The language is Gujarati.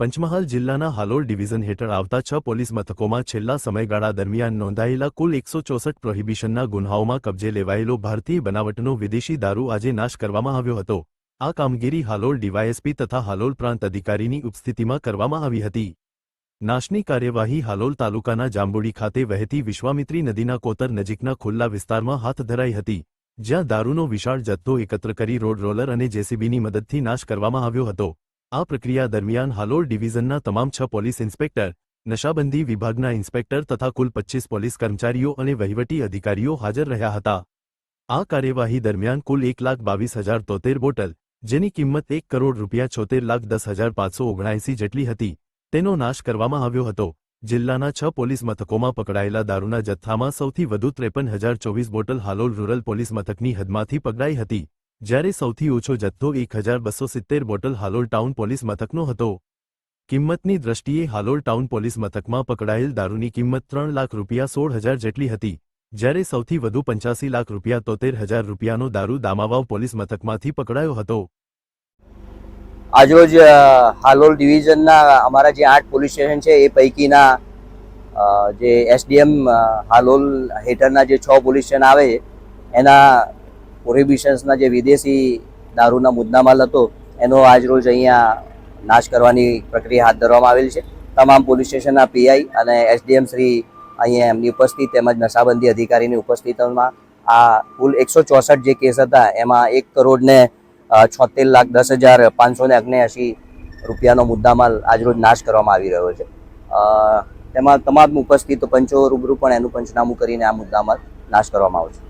પંચમહાલ જિલ્લાના હાલોલ ડિવિઝન હેઠળ આવતા છ પોલીસ મથકોમાં છેલ્લા સમયગાળા દરમિયાન નોંધાયેલા કુલ એકસો ચોસઠ પ્રોહિબિશનના ગુન્હાઓમાં કબજે લેવાયેલો ભારતીય બનાવટનો વિદેશી દારૂ આજે નાશ કરવામાં આવ્યો હતો. આ કામગીરી હાલોલ ડીવાયએસપી તથા હાલોલ પ્રાંત અધિકારીની ઉપસ્થિતિમાં કરવામાં આવી હતી. નાશની કાર્યવાહી હાલોલ તાલુકાના જાંબુડી ખાતે વહેતી વિશ્વામિત્રી નદીના કોતર નજીકના ખુલ્લા વિસ્તારમાં હાથ ધરાઈ હતી, જ્યાં દારૂનો વિશાળ જથ્થો એકત્ર કરી રોડ રોલર અને જેસીબીની મદદથી નાશ કરવામાં આવ્યો હતો. આ પ્રક્રિયા દરમિયાન હાલોલ ડિવિઝનના તમામ છ પોલીસ ઇન્સ્પેક્ટર, નશાબંધી વિભાગના ઇન્સ્પેક્ટર તથા કુલ પચ્ચીસ પોલીસ કર્મચારીઓ અને વહીવટી અધિકારીઓ હાજર રહ્યા હતા. આ કાર્યવાહી દરમિયાન કુલ એક લાખ બાવીસ હજાર તોતેર બોટલ, જેની કિંમત એક કરોડ રૂપિયા છોતેર લાખ દસ હજાર પાંચસો ઓગણસી જેટલી હતી, તેનો નાશ કરવામાં આવ્યો હતો. જિલ્લાના છ પોલીસ મથકોમાં પકડાયેલા દારૂના જથ્થામાં સૌથી વધુ ત્રેપન હજાર ચોવીસ બોટલ હાલોલ રૂરલ પોલીસ મથકની હદમાંથી પકડાઈ હતી. જ્યારે સૌથી ઓછો જથ્થો એક હજાર બસો સિત્તેર બોટલ હાલોલ ટાઉન પોલીસ મથકનો હતો. કિંમતની દ્રષ્ટિએ હાલોલ ટાઉન પોલીસ મથકમાં પકડાયેલ દારૂની કિંમત ત્રણ લાખ રૂપિયા સોળ હજાર જેટલી હતી. જ્યારે સૌથી વધુ પંચ્યાસી લાખ રૂપિયા તોતેર હજાર રૂપિયાનો દારૂ દામાવાવ પોલીસ મથકમાંથી પકડાયો હતો. આજરોજ હાલોલ ડિવિઝનના અમારા જે આઠ પોલીસ સ્ટેશન છે, એ પૈકીના જે એસડીએમ હાલોલ હેઠળના જે છ પોલીસ સ્ટેશન આવે, એના પ્રોહિબિશન્સના જે વિદેશી દારૂના મુદ્દામાલ હતો, એનો આજરોજ અહીંયા નાશ કરવાની પ્રક્રિયા હાથ ધરવામાં આવેલ છે. તમામ પોલીસ સ્ટેશનના પીઆઈ અને એસડીએમ શ્રી અહીંયા એમની ઉપસ્થિત તેમજ નશાબંધી અધિકારીની ઉપસ્થિતિમાં આ કુલ એકસો ચોસઠ જે કેસ હતા, એમાં એક કરોડ ને છોતેર લાખ દસ હજાર પાંચસો ને અગ્નેએંશી રૂપિયાનો મુદ્દામાલ આજરોજ નાશ કરવામાં આવી રહ્યો છે. તેમાં તમામ ઉપસ્થિત પંચો રૂબરૂ પણ એનું પંચનામું કરીને આ મુદ્દામાલ નાશ કરવામાં આવશે.